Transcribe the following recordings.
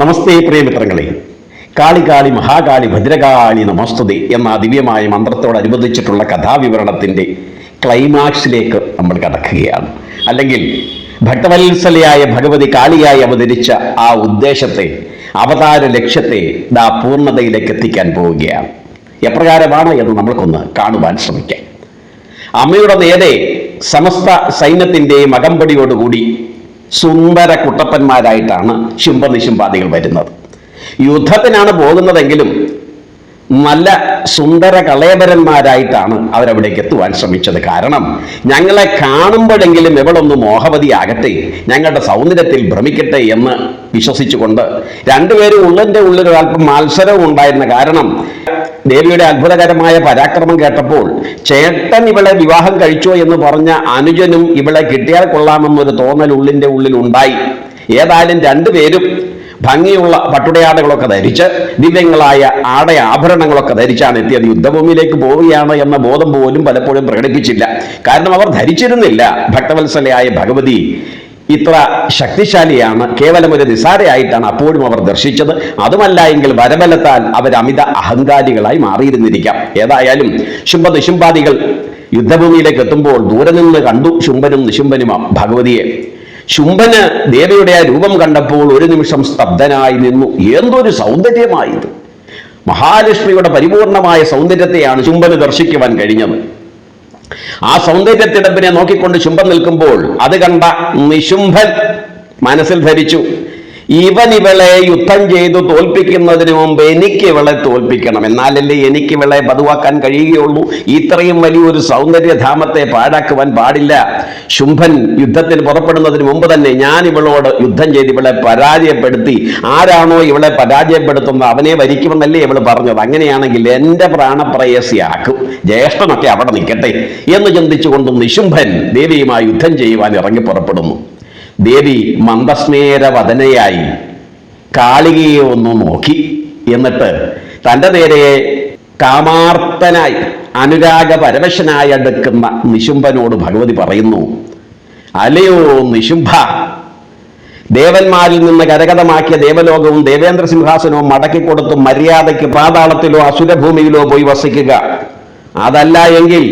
നമസ്തേ പ്രിയമിത്രങ്ങളെ. കാളി കാളി മഹാകാളി ഭദ്രകാളി നമസ്തുതി എന്ന ദിവ്യമായ മന്ത്രത്തോടനുബന്ധിച്ചിട്ടുള്ള കഥാവിവരണത്തിന്റെ ക്ലൈമാക്സിലേക്ക് നമ്മൾ കടക്കുകയാണ്. അല്ലെങ്കിൽ ഭക്തവത്സലയായ ഭഗവതി കാളിയായി അവതരിച്ച ആ ഉദ്ദേശത്തെ അവതാര ലക്ഷ്യത്തെ ദാ പൂർണതയിലേക്ക് എത്തിക്കാൻ പോവുകയാണ്. എപ്രകാരമാണ് എന്ന് നമ്മൾക്കൊന്ന് കാണുവാൻ ശ്രമിക്കാം. അമ്മയുടെ നേരെ സമസ്ത സൈന്യത്തിന്റെയും അകമ്പടിയോടുകൂടി സുന്ദര കുട്ടപ്പന്മാരായിട്ടാണ് ശുംഭനിശുംപാദികൾ വരുന്നത്. യുദ്ധത്തിനാണ് പോകുന്നതെങ്കിലും നല്ല സുന്ദര കളേബരന്മാരായിട്ടാണ് അവരവിടേക്ക് എത്തുവാൻ ശ്രമിച്ചത്. കാരണം ഞങ്ങളെ കാണുമ്പോഴെങ്കിലും എവളൊന്ന് മോഹവതിയാകട്ടെ ഞങ്ങളുടെ സൗന്ദര്യത്തിൽ ഭ്രമിക്കട്ടെ എന്ന് വിശ്വസിച്ചുകൊണ്ട് രണ്ടുപേരും ഉള്ളിന്റെ ഉള്ളിൽ അല്പം മത്സരവും ഉണ്ടായിരുന്ന കാരണം ദേവിയുടെ അത്ഭുതകരമായ പരാക്രമം കേട്ടപ്പോൾ ചേട്ടൻ ഇവളെ വിവാഹം കഴിച്ചോ എന്ന് പറഞ്ഞ അനുജനും ഇവളെ കിട്ടിയാൽ കൊള്ളാമെന്നൊരു തോന്നൽ ഉള്ളിന്റെ ഉള്ളിൽ ഉണ്ടായി. ഏതായാലും രണ്ടുപേരും ഭംഗിയുള്ള പട്ടുടയാടകളൊക്കെ ധരിച്ച് ദിവ്യങ്ങളായ ആട ആഭരണങ്ങളൊക്കെ ധരിച്ചാണ് എത്തിയത്. യുദ്ധഭൂമിയിലേക്ക് പോവുകയാണ് എന്ന ബോധം പോലും പലപ്പോഴും പ്രകടിപ്പിച്ചില്ല. കാരണം അവർ ധരിച്ചിരുന്നില്ല. ഭക്തവത്സലയായ ഭഗവതി ഇത്ര ശക്തിശാലിയാണ് കേവലം ഒരു നിസാരയായിട്ടാണ് അപ്പോഴും അവർ ദർശിച്ചത്. അതുമല്ല എങ്കിൽ വരബലത്താൽ അവർ അമിത അഹങ്കാരികളായി മാറിയിരുന്നിരിക്കാം. ഏതായാലും ശുംഭ നിശുംബാദികൾ യുദ്ധഭൂമിയിലേക്ക് എത്തുമ്പോൾ ദൂരെ നിന്ന് കണ്ടു ശുംഭനും നിശുംഭനും ഭഗവതിയെ. ശുംഭന് ദേവിയുടെ ആ രൂപം കണ്ടപ്പോൾ ഒരു നിമിഷം സ്തബ്ധനായി നിന്നു. എന്തൊരു സൗന്ദര്യമായത്. മഹാലക്ഷ്മിയുടെ പരിപൂർണമായ സൗന്ദര്യത്തെയാണ് ശുംഭന് ദർശിക്കുവാൻ കഴിഞ്ഞത്. ആ സൗന്ദര്യത്തിടപ്പിനെ നോക്കിക്കൊണ്ട് ശുംഭം നിൽക്കുമ്പോൾ അത് കണ്ട നിശുംഭൻ മനസ്സിൽ ധരിച്ചു. ഇവൻ ഇവളെ യുദ്ധം ചെയ്തു തോൽപ്പിക്കുന്നതിന് മുമ്പ് എനിക്ക് ഇവളെ തോൽപ്പിക്കണം. എന്നാലല്ലേ എനിക്ക് ഇവളെ പതുവാക്കാൻ കഴിയുകയുള്ളൂ? ഇത്രയും വലിയൊരു സൗന്ദര്യധാമത്തെ പാഴാക്കുവാൻ പാടില്ല. ശുംഭൻ യുദ്ധത്തിന് പുറപ്പെടുന്നതിന് മുമ്പ് തന്നെ ഞാൻ ഇവളോട് യുദ്ധം ചെയ്ത് ഇവളെ പരാജയപ്പെടുത്തി. ആരാണോ ഇവളെ പരാജയപ്പെടുത്തുന്നത്? അവനെ വരിക്കുമെന്നല്ലേ ഇവൾ പറഞ്ഞത്. അങ്ങനെയാണെങ്കിൽ എന്റെ പ്രാണപ്രയസിയാക്കും ജ്യേഷ്ഠനൊക്കെ അവിടെ നിൽക്കട്ടെ എന്ന് ചിന്തിച്ചുകൊണ്ട് നിശുംഭൻ ദേവിയുമായി യുദ്ധം ചെയ്യുവാൻ ഇറങ്ങി പുറപ്പെടുന്നു. ദേവി മന്ദസ്മേരവദനയായി കാളികയെ ഒന്ന് നോക്കി എന്നിട്ട് തന്റെ നേരെ കാമാർത്തനായി അനുരാഗ പരവശനായി അടുക്കുന്ന നിശുംഭനോട് ഭഗവതി പറയുന്നു അലയോ നിശുംഭ ദേവന്മാരിൽ നിന്ന് കരകതമാക്കിയ ദേവലോകവും ദേവേന്ദ്ര സിംഹാസനവും മടക്കിക്കൊടുത്ത് മര്യാദയ്ക്ക് പാതാളത്തിലോ അസുരഭൂമിയിലോ പോയി വസിക്കുക. അതല്ല എങ്കിൽ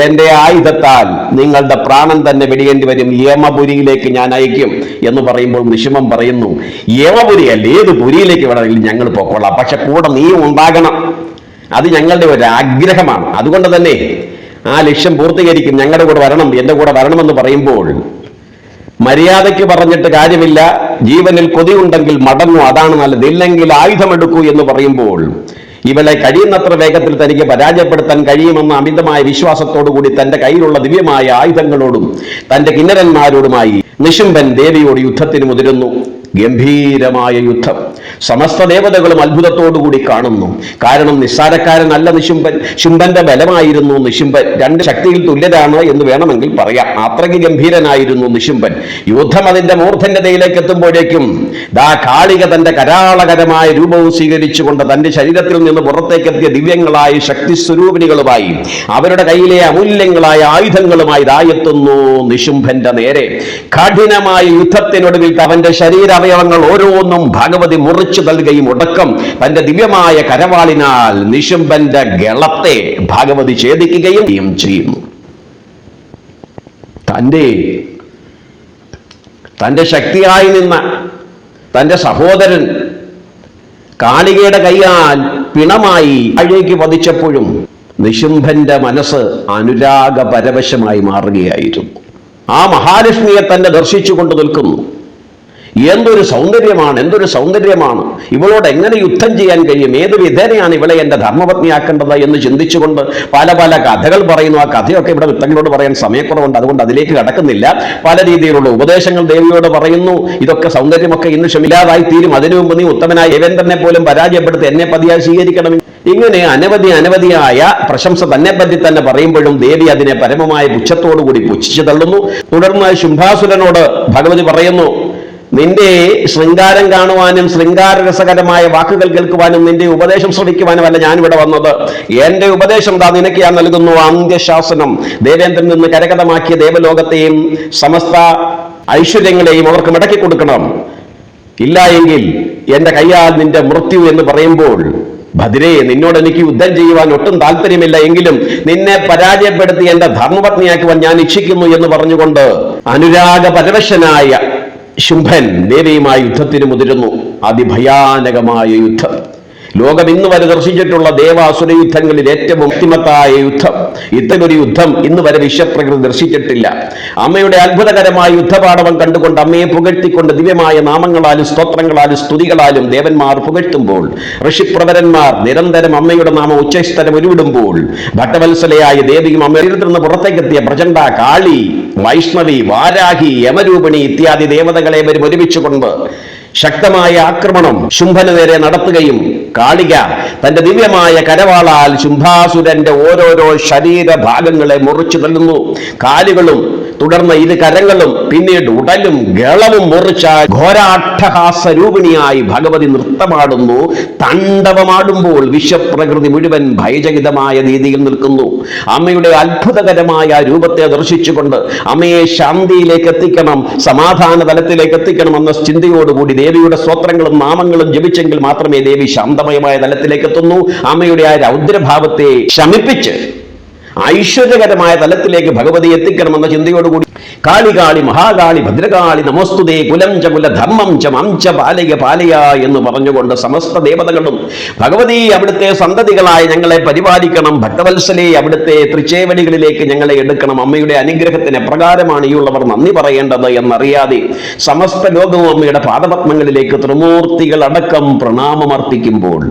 എന്റെ ആയുധത്താൽ നിങ്ങളുടെ പ്രാണൻ തന്നെ വെടിയേണ്ടി വരും. യമപുരിയിലേക്ക് ഞാൻ അയക്കും എന്ന് പറയുമ്പോൾ നിശുമം പറയുന്നു. യമപുരി അല്ല ഏത് പുരിയിലേക്ക് വേണമെങ്കിലും ഞങ്ങൾ പൊക്കോളാം. പക്ഷെ കൂടെ നീ ഉണ്ടാകണം. അത് ഞങ്ങളുടെ ഒരു ആഗ്രഹമാണ്. അതുകൊണ്ട് തന്നെ ആ ലക്ഷ്യം പൂർത്തീകരിക്കും. ഞങ്ങളുടെ കൂടെ വരണം എന്റെ കൂടെ വരണമെന്ന് പറയുമ്പോൾ മര്യാദയ്ക്ക് പറഞ്ഞിട്ട് കാര്യമില്ല. ജീവനിൽ കൊതിയുണ്ടെങ്കിൽ മടങ്ങൂ. അതാണ് നല്ലത്. ഇല്ലെങ്കിൽ ആയുധമെടുക്കൂ എന്ന് പറയുമ്പോൾ ഇവളെ കഴിയുന്നത്ര വേഗത്തിൽ തനിക്ക് പരാജയപ്പെടുത്താൻ കഴിയുമെന്ന അമിതമായ വിശ്വാസത്തോടുകൂടി തന്റെ കയ്യിലുള്ള ദിവ്യമായ ആയുധങ്ങളോടും തന്റെ കിന്നരന്മാരോടുമായി നിശുംബൻ ദേവിയോട് യുദ്ധത്തിന് മുതിരുന്നു. ഗംഭീരമായ യുദ്ധം. സമസ്ത ദേവതകളും അത്ഭുതത്തോടുകൂടി കാണുന്നു. കാരണം നിസ്സാരക്കാരനല്ല നിശുംബൻ ശുംബന്റെ ബലമായിരുന്നു നിശുംബൻ രണ്ട് ശക്തിയിൽ തുല്യരാണ് എന്ന് വേണമെങ്കിൽ പറയാം. അത്രയ്ക്ക് ഗംഭീരനായിരുന്നു നിശുംബൻ യുദ്ധം അതിന്റെ മൂർധന്യതയിലേക്ക് എത്തുമ്പോഴേക്കും ദാ കാളിക തന്റെ കരാളകരമായ രൂപവും സ്വീകരിച്ചുകൊണ്ട് തന്റെ ശരീരത്തിൽ നിന്ന് പുറത്തേക്കെത്തിയ ദിവ്യങ്ങളായ ശക്തി സ്വരൂപിണികളുമായി അവരുടെ കയ്യിലെ അമൂല്യങ്ങളായ ആയുധങ്ങളുമായി ദായെത്തുന്നു നിശുംഭന്റെ നേരെ. കഠിനമായ യുദ്ധത്തിനൊടുവിൽ അവന്റെ ശരീരാവയവങ്ങൾ ഓരോന്നും ഭഗവതി മുറിച്ചു നൽകുകയും ഉടക്കം തന്റെ ദിവ്യമായ കരവാളിനാൽ നിശുംബന്റെ ഗളത്തെ ഭഗവതി ഛേദിക്കുകയും ചെയ്യുന്നു. തന്റെ തന്റെ ശക്തിയായി നിന്ന തന്റെ സഹോദരൻ കാളികയുടെ കൈയാൽ പിണമായി അഴേക്ക് പതിച്ചപ്പോഴും നിശുംഭന്റെ മനസ്സ് അനുരാഗപരവശമായി മാറുകയായിരുന്നു. ആ മഹാലക്ഷ്മിയെ തന്നെ ദർശിച്ചുകൊണ്ട് നിൽക്കുന്നു. എന്തൊരു സൗന്ദര്യമാണ് എന്തൊരു സൗന്ദര്യമാണ്. ഇവളോട് എങ്ങനെ യുദ്ധം ചെയ്യാൻ കഴിയും? ഏത് വിധേനയാണ് ഇവളെ എന്റെ ധർമ്മപത്നിയാക്കേണ്ടത് എന്ന് ചിന്തിച്ചുകൊണ്ട് പല പല കഥകൾ പറയുന്നു. ആ കഥയൊക്കെ ഇവിടെ വിത്തങ്ങളോട് പറയാൻ സമയക്കുറവുണ്ട്. അതുകൊണ്ട് അതിലേക്ക് കടക്കുന്നില്ല. പല രീതിയിലുള്ള ഉപദേശങ്ങൾ ദേവിയോട് പറയുന്നു. ഇതൊക്കെ സൗന്ദര്യമൊക്കെ ഇന്ന് ക്ഷമില്ലാതായി തീരും അതിനു മുമ്പ് നീ ഉത്തമനായ ദേവേന്ദ്രനെ പോലും പരാജയപ്പെടുത്തി എന്നെ പതിയായി സ്വീകരിക്കണം. ഇങ്ങനെ അനവധി അനവധിയായ പ്രശംസ തന്നെ പറ്റി തന്നെ പറയുമ്പോഴും ദേവി അതിനെ പരമമായ പുച്ഛത്തോടുകൂടി പുച്ഛിച്ചു തള്ളുന്നു. തുടർന്ന് ശുംഭാസുരനോട് ഭഗവതി പറയുന്നു നിന്റെ ശൃംഗാരം കാണുവാനും ശൃംഗാര രസകരമായ വാക്കുകൾ കേൾക്കുവാനും നിന്റെ ഉപദേശം ശ്രമിക്കുവാനും അല്ല ഞാൻ ഇവിടെ വന്നത്. എന്റെ ഉപദേശം താ നിനക്ക് ഞാൻ നൽകുന്നു അന്ത്യശാസനം. ദേവേന്ദ്രൻ നിന്ന് കരകതമാക്കിയ ദേവലോകത്തെയും സമസ്ത ഐശ്വര്യങ്ങളെയും അവർക്ക് മടക്കി കൊടുക്കണം. ഇല്ല എങ്കിൽ എന്റെ കയ്യാൽ നിന്റെ മൃത്യു എന്ന് പറയുമ്പോൾ ഭദ്രയെ നിന്നോട് എനിക്ക് യുദ്ധം ചെയ്യുവാൻ ഒട്ടും താല്പര്യമില്ല എങ്കിലും നിന്നെ പരാജയപ്പെടുത്തി എന്റെ ധർമ്മപത്നിയാക്കുവാൻ ഞാൻ ഇച്ഛിക്കുന്നു എന്ന് പറഞ്ഞുകൊണ്ട് അനുരാഗ പരവശനായ ശുംഭൻ ദേവിയുമായി യുദ്ധത്തിന് മുതിരുന്നു. അതിഭയാനകമായ യുദ്ധം. ലോകം ഇന്ന് വരെ ദർശിച്ചിട്ടുള്ള ദേവാസുര യുദ്ധങ്ങളിൽ ഏറ്റവും അത്തിമത്തായ യുദ്ധം ഇത്തരൊരു യുദ്ധം ഇന്ന് വരെ വിശ്വപ്രകൃതി ദർശിച്ചിട്ടില്ല. അമ്മയുടെ അത്ഭുതകരമായ യുദ്ധപാഠവം കണ്ടുകൊണ്ട് അമ്മയെ പുകഴ്ത്തിക്കൊണ്ട് ദിവ്യമായ നാമങ്ങളാലും സ്തോത്രങ്ങളാലും സ്തുതികളാലും ദേവന്മാർ പുകഴ്ത്തുമ്പോൾ ഋഷിപ്രവരന്മാർ നിരന്തരം അമ്മയുടെ നാമം ഉച്ചസ്ഥലം ഉരുവിടുമ്പോൾ ഭട്ടവത്സലയായ ദേവിയും അമ്മയിൽ നിന്ന് പുറത്തേക്കെത്തിയ പ്രചണ്ഡ കാളി വൈഷ്ണവി വാരാഹി യമരൂപിണി ഇത്യാദി ദേവതകളെ വരും ഒരുമിച്ചുകൊണ്ട് ശക്തമായ ആക്രമണം ശുംഭന നേരെ നടത്തുകയും കാളിക തന്റെ ദിവ്യമായ കരവാളാൽ ശുംഭാസുരന്റെ ഓരോരോ ശരീരഭാഗങ്ങളെ മുറിച്ചു തള്ളുന്നു കാലുകളും തുടർന്ന് ഇരു കരങ്ങളും പിന്നീട് ഉടലും ഗളവും മുറിച്ച ഘോരാട്ടഹാസ രൂപിണിയായി ഭഗവതി നൃത്തമാടുന്നു. താണ്ഡവമാടുമ്പോൾ വിശ്വപ്രകൃതി മുഴുവൻ ഭയചകിതമായ രീതിയിൽ നിൽക്കുന്നു. അമ്മയുടെ അത്ഭുതകരമായ രൂപത്തെ ദർശിച്ചുകൊണ്ട് അമ്മയെ ശാന്തിയിലേക്ക് എത്തിക്കണം സമാധാന തലത്തിലേക്ക് എത്തിക്കണം എന്ന ചിന്തയോടുകൂടി ദേവിയുടെ സ്വത്രങ്ങളും നാമങ്ങളും ജപിച്ചെങ്കിൽ മാത്രമേ ദേവി ശാന്തമയമായ തലത്തിലേക്ക് എത്തുന്നു. അമ്മയുടെ ആ രൗദ്രഭാവത്തെ ശമിപ്പിച്ച് ഐശ്വര്യകരമായ തലത്തിലേക്ക് ഭഗവതി എത്തിക്കണമെന്ന ചിന്തയോടുകൂടി കാളി കാളി മഹാകാളി ഭദ്രകാളി നമസ്തുതേ കുലം ച കുല ധർമ്മം ച മം ച പാലയ പാലയ എന്ന് പറഞ്ഞുകൊണ്ട് സമസ്ത ദേവതകളും ഭഗവതി അവിടുത്തെ സന്തതികളായി ഞങ്ങളെ പരിപാലിക്കണം ഭക്തവത്സലെ അവിടുത്തെ തൃച്ചേവടികളിലേക്ക് ഞങ്ങളെ എടുക്കണം. അമ്മയുടെ അനുഗ്രഹത്തിന് എപ്രകാരമാണ് ഈ ഉള്ളവർ നന്ദി പറയേണ്ടത് എന്നറിയാതെ സമസ്ത ലോകവും അമ്മയുടെ പാദപത്മങ്ങളിലേക്ക് ത്രിമൂർത്തികൾ അടക്കം പ്രണാമമർപ്പിക്കുമ്പോൾ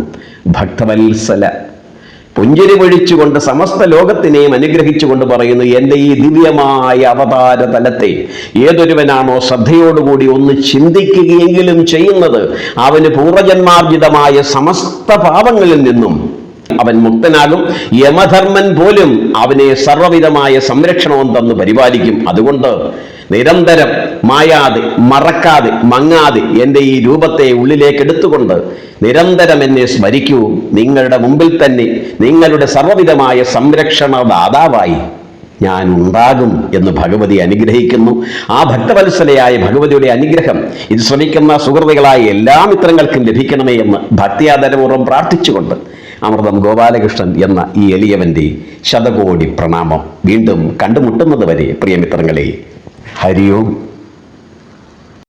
ഭക്തവത്സല പുഞ്ചിരി പൊഴിച്ചുകൊണ്ട് സമസ്ത ലോകത്തിനെയും അനുഗ്രഹിച്ചുകൊണ്ട് പറയുന്നു എന്റെ ഈ ദിവ്യമായ അവതാര തലത്തെ ഏതൊരുവനാണോ ശ്രദ്ധയോടുകൂടി ഒന്ന് ചിന്തിക്കുകയെങ്കിലും ചെയ്യുന്നത് അവന് പൂർവജന്മാർജിതമായ സമസ്ത പാപങ്ങളിൽ നിന്നും അവൻ മുക്തനാകും. യമധർമ്മൻ പോലും അവനെ സർവവിധമായ സംരക്ഷണവും തന്നു പരിപാലിക്കും. അതുകൊണ്ട് നിരന്തരം മായാതെ മറക്കാതെ മങ്ങാതെ എന്റെ ഈ രൂപത്തെ ഉള്ളിലേക്ക് എടുത്തുകൊണ്ട് നിരന്തരം എന്നെ സ്മരിക്കൂ. നിങ്ങളുടെ മുമ്പിൽ തന്നെ നിങ്ങളുടെ സർവവിധമായ സംരക്ഷണ ദാതാവായി ഞാൻ ഉണ്ടാകും എന്ന് ഭഗവതി അനുഗ്രഹിക്കുന്നു. ആ ഭക്തവത്സലയായ ഭഗവതിയുടെ അനുഗ്രഹം ഇത് ശ്രമിക്കുന്ന സുഹൃത്തുക്കളായ എല്ലാ മിത്രങ്ങൾക്കും ലഭിക്കണമേ എന്ന് ഭക്തിയാദരപൂർവം പ്രാർത്ഥിച്ചുകൊണ്ട് അമൃതം ഗോപാലകൃഷ്ണൻ എന്ന ഈ എളിയവന്റെ ശതകോടി പ്രണാമം വീണ്ടും കണ്ടുമുട്ടുന്നത് വരെ പ്രിയമിത്രങ്ങളെ ഹരി